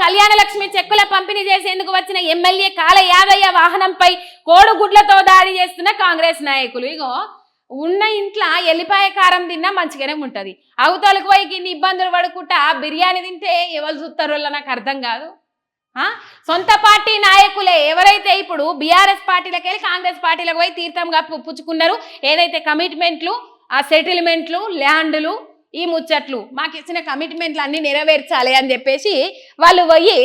కళ్యాణ లక్ష్మి చెక్కుల పంపిణీ చేసేందుకు వచ్చిన ఎమ్మెల్యే కాల యాదయ్య వాహనంపై కోడుగుడ్లతో దాడి చేస్తున్న కాంగ్రెస్ నాయకులు. ఇగో ఉన్న ఇంట్లో ఎల్లిపాయ కారం తిన్నా మంచిగానే ఉంటుంది. అవతలకు పోయి ఇన్ని ఇబ్బందులు పడుకుంటా బిర్యానీ తింటే ఎవరు చూస్తారో నాకు అర్థం కాదు. సొంత పార్టీ నాయకులే ఎవరైతే ఇప్పుడు బీఆర్ఎస్ పార్టీలకు వెళ్ళి కాంగ్రెస్ పార్టీలకు పోయి తీర్థంగా పు- పుచ్చుకున్నారు ఏదైతే కమిట్మెంట్లు ఆ సెటిల్మెంట్లు ల్యాండ్లు ఈ ముచ్చట్లు మాకు ఇచ్చిన కమిట్మెంట్లు అన్ని నెరవేర్చాలి అని చెప్పేసి వాళ్ళు పోయి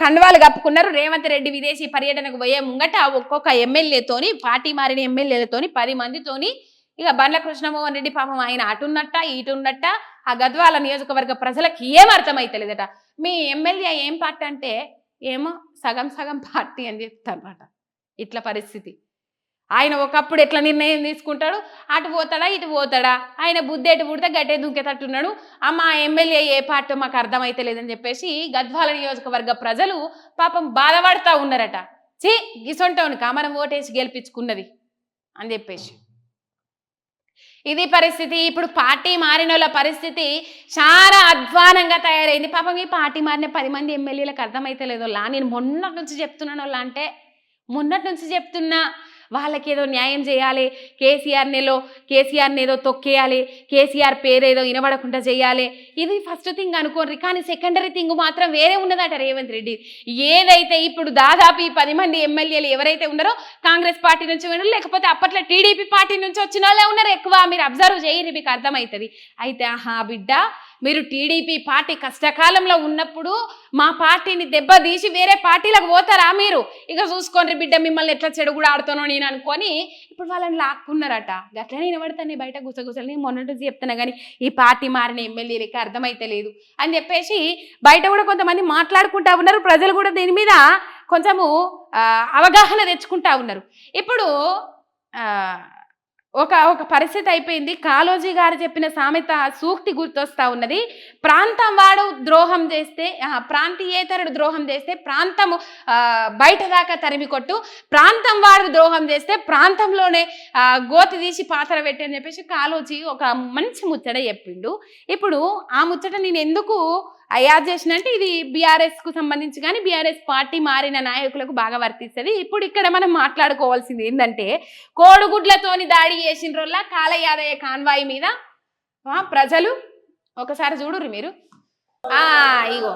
కండవాలు కప్పుకున్నారు. రేవంత్ రెడ్డి విదేశీ పర్యటనకు పోయే ముంగట ఒక్కొక్క ఎమ్మెల్యేతోని పార్టీ మారిన ఎమ్మెల్యేలతోని పది మందితోని ఇక బండ్ల కృష్ణమోహన్ రెడ్డి పాపం ఆయన అటున్నట్ట ఇటున్నట్ట ఆ గద్వాల నియోజకవర్గ ప్రజలకు ఏం అర్థమైతలేదట. మీ ఎమ్మెల్యే ఏం పార్టీ అంటే ఏమో సగం సగం పార్టీ అని చెప్తారన్నమాట. ఇట్లా పరిస్థితి. ఆయన ఒకప్పుడు ఎట్లా నిర్ణయం తీసుకుంటాడు? అటు పోతాడా ఇటు పోతాడా? ఆయన బుద్ధి ఎటు పుడితే గట్టే దుంకేటట్టున్నాడు అమ్మ ఎమ్మెల్యే ఏ పార్టీ మాకు అర్థమైతే లేదని చెప్పేసి గద్వాల నియోజకవర్గ ప్రజలు పాపం బాధపడతా ఉన్నారట. చీ గిసొంటవును కామరం ఓటేసి గెలిపించుకున్నది అని చెప్పేసి. ఇది పరిస్థితి ఇప్పుడు పార్టీ మారిన వాళ్ళ పరిస్థితి చాలా అధ్వానంగా తయారైంది. పాపం ఈ పార్టీ మారిన పది మంది ఎమ్మెల్యేలకు అర్థమైతే లేదో లా నేను మొన్నటి నుంచి చెప్తున్నాను వాళ్ళ అంటే మొన్నటి నుంచి చెప్తున్నా వాళ్ళకి ఏదో న్యాయం చేయాలి కేసీఆర్ నేలో కేసీఆర్ని ఏదో తొక్కేయాలి కేసీఆర్ పేరు ఏదో వినబడకుండా చేయాలి. ఇది ఫస్ట్ థింగ్ అనుకోండి కానీ సెకండరీ థింగ్ మాత్రం వేరే ఉన్నదట రేవంత్ రెడ్డి. ఏదైతే ఇప్పుడు దాదాపు ఈ పది మంది ఎమ్మెల్యేలు ఎవరైతే ఉన్నారో కాంగ్రెస్ పార్టీ నుంచి ఉన్నారు లేకపోతే అప్పట్లో టీడీపీ పార్టీ నుంచి వచ్చిన వాళ్ళే ఉన్నారు ఎక్కువ. మీరు అబ్జర్వ్ చేయరు మీకు అర్థమవుతుంది. అయితే ఆహా బిడ్డ మీరు టీడీపీ పార్టీ కష్టకాలంలో ఉన్నప్పుడు మా పార్టీని దెబ్బతీసి వేరే పార్టీలకు పోతారా మీరు? ఇక చూసుకోండి బిడ్డ మిమ్మల్ని ఎట్లా చెడు కూడా ఆడుతానో నేను అనుకొని ఇప్పుడు వాళ్ళని లాక్కున్నారట. గట్లనే నిలబడతాను బయట గుసగుసలు మొన్నటి చెప్తున్నా కానీ ఈ పార్టీ మారిన ఎమ్మెల్యేలకి అర్థమైతే లేదు. అని చెప్పేసి బయట కూడా కొంతమంది మాట్లాడుకుంటా ఉన్నారు. ప్రజలు కూడా దీని మీద కొంచెము అవగాహన తెచ్చుకుంటా ఉన్నారు. ఇప్పుడు ఒక ఒక పరిస్థితి అయిపోయింది. కాలోజీ గారు చెప్పిన సామెత సూక్తి గుర్తొస్తా ఉన్నది. ప్రాంతం వాడు ద్రోహం చేస్తే ప్రాంతీయేతరుడు ద్రోహం చేస్తే ప్రాంతము బయట దాకా తరిమి కొట్టు. ప్రాంతం వాడు ద్రోహం చేస్తే ప్రాంతంలోనే గోతి తీసి పాత్ర పెట్టి అని చెప్పేసి కాలోజీ ఒక మంచి ముచ్చట చెప్పిండు. ఇప్పుడు ఆ ముచ్చట నేను ఎందుకు యాద్ చేసిన అంటే ఇది బీఆర్ఎస్కు సంబంధించి కానీ బీఆర్ఎస్ పార్టీ మారిన నాయకులకు బాగా వర్తిస్తుంది. ఇప్పుడు ఇక్కడ మనం మాట్లాడుకోవాల్సింది ఏంటంటే కోడిగుడ్లతోని దాడి చేసిన రోజుల కాల కాన్వాయ్ కాన్వాయి మీద ప్రజలు ఒకసారి చూడురు మీరు. ఆ ఇగో.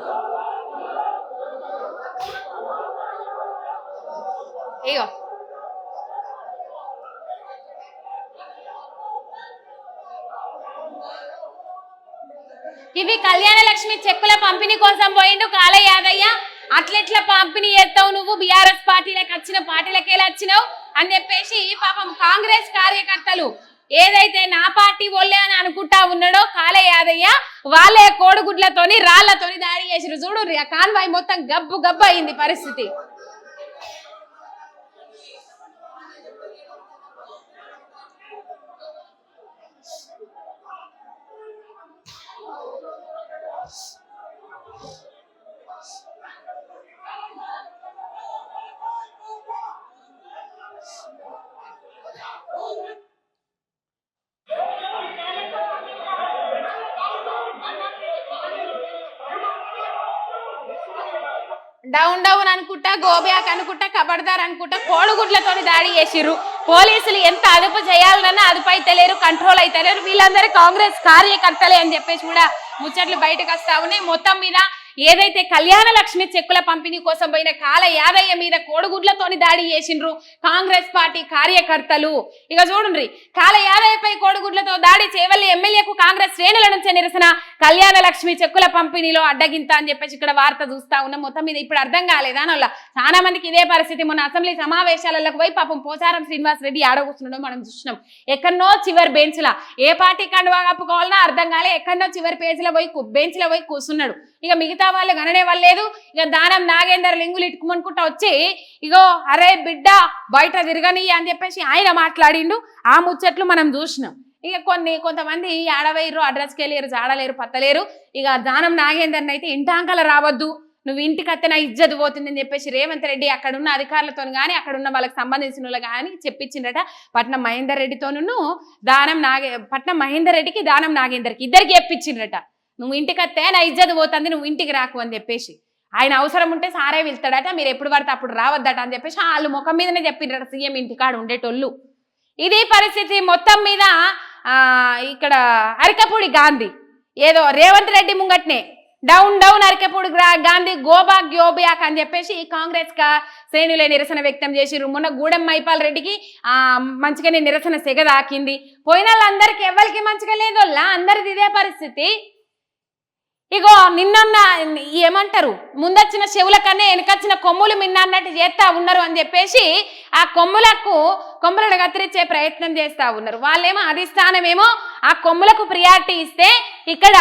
ఇగో. ఇవి కళ్యాణ లక్ష్మి చెక్కుల పంపిణీ కోసం పోయిండు కాల యాదయ్య అట్లెట్లా పంపిణీ చేస్తావు నువ్వు? బీఆర్ఎస్ పార్టీలకు వచ్చిన పార్టీలకు ఎలా వచ్చినావు? అని చెప్పేసి పాపం కాంగ్రెస్ కార్యకర్తలు ఏదైతే నా పార్టీ ఒళ్ళే అని అనుకుంటా ఉన్నాడో కాల యాదయ్య వాళ్ళే కోడిగుడ్లతోని రాళ్ళతోని దాడి చేసిరు చూడు ఆ కాన్వాయ్ మొత్తం గబ్బు గబ్బు అయింది పరిస్థితి. డౌన్ డౌన్ అనుకుంటా గోబ్యాక్ అనుకుంటా కబడ్దార్ అనుకుంటా కోడిగుడ్లతోని దాడి చేసిర్రు. పోలీసులు ఎంత అదుపు చేయాలన్నా అదుపు అయితే లేరు కంట్రోల్ అయితే లేరు వీళ్ళందరూ కాంగ్రెస్ కార్యకర్తలే అని చెప్పేసి కూడా ముచ్చట్లు బయటకు వస్తా ఉన్నాయి మొత్తం మీద ఏదైతే కళ్యాణ లక్ష్మి చెక్కుల పంపిణీ కోసం పోయిన కాల యాదయ్య మీద కోడిగుడ్లతోని దాడి చేసిండ్రు కాంగ్రెస్ పార్టీ కార్యకర్తలు. ఇక చూడండి కాల యాదయ్యపై కోడిగుడ్లతో దాడి చేవల్లి ఎమ్మెల్యేకు కాంగ్రెస్ శ్రేణుల నుంచి నిరసన కళ్యాణ లక్ష్మి చెక్కుల పంపిణీలో అడ్డగింత అని చెప్పేసి ఇక్కడ వార్త చూస్తా ఉన్నాం. మొత్తం మీద ఇప్పుడు అర్థం కాలేదా అలా చాలా మందికి ఇదే పరిస్థితి. మొన్న అసెంబ్లీ సమావేశాలకు పోయి పాపం పోచారం శ్రీనివాస్ రెడ్డి ఆడగూస్తున్నాడో మనం చూసినాం. ఎక్కడనో చివరి బెంచ్ల ఏ పార్టీ కండువా కప్పుకోవాలన్నా అర్థం కాలే. ఎక్కడనో చివరి పేజీలో పోయి బెంచ్లో పోయి కూర్చున్నాడు. ఇక మిగతా వాళ్ళు గణనే వాళ్ళు లేదు. ఇక దానం నాగేందర్ లింగులు ఇట్టుకుమనుకుంటా వచ్చి ఇగో అరే బిడ్డ బయట తిరగని అని చెప్పేసి ఆయన మాట్లాడిండు. ఆ ముచ్చట్లు మనం చూసినాం. ఇక కొన్ని కొంతమంది ఆడవేయరు అడ్రస్కి వెళ్ళారు జాడలేరు పత్తలేరు. ఇక దానం నాగేందర్ని అయితే ఇంటాంకల రావద్దు. నువ్వు ఇంటికి అత్తే నా ఇజ్జత్ పోతుందని చెప్పేసి రేవంత్ రెడ్డి అక్కడ ఉన్న అధికారులతో కానీ అక్కడ ఉన్న వాళ్ళకి సంబంధించిన వాళ్ళు కానీ చెప్పించిండట పట్నం మహేందర్ రెడ్డితోనూ దానం నాగే పట్నం మహేందర్ రెడ్డికి దానం నాగేందర్కి ఇద్దరికి చెప్పించిండ్రట నువ్వు ఇంటికి వస్తే నా ఇజ్జత్ పోతుంది నువ్వు ఇంటికి రాకు అని చెప్పేసి. ఆయన అవసరం ఉంటే సారే వెళ్తాడట మీరు ఎప్పుడు పడితే అప్పుడు రావద్దట అని చెప్పేసి వాళ్ళు ముఖం మీదనే చెప్పిండ్రట సీఎం ఇంటికాడ ఉండేటోళ్ళు. ఇది పరిస్థితి మొత్తం మీద ఇక్కడ అరికపూడి గాంధీ ఏదో రేవంత్ రెడ్డి ముంగట్నే డౌన్ డౌన్ అరికపూడి గ్రా- Gandhi go back go back అని చెప్పేసి కాంగ్రెస్ కా శ్రేణులే నిరసన వ్యక్తం చేసి మొన్న గూడెం మైపాల్ రెడ్డికి ఆ మంచిగానే నిరసన సెగ దాకింది. పోయిన వాళ్ళందరికీ ఎవరికి మంచిగా లేదోళ్ళ? అందరిది ఇదే పరిస్థితి. ఇగో నిన్న ఏమంటారు? ముందొచ్చిన చెవుల కన్నా వెనకొచ్చిన కొమ్ములు మిన్నన్నట్టు చేస్తా ఉన్నారు అని చెప్పేసి ఆ కొమ్ములకు కొమ్ములను కత్తిరించే ప్రయత్నం చేస్తా ఉన్నారు. వాళ్ళేమో అధిష్టానమేమో ఆ కొమ్ములకు ప్రియారిటీ ఇస్తే ఇక్కడ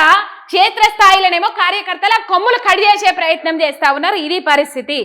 క్షేత్రస్థాయిలోనేమో కార్యకర్తలు ఆ కొమ్ములు కడి చేసే ప్రయత్నం చేస్తా ఉన్నారు. ఇది పరిస్థితి.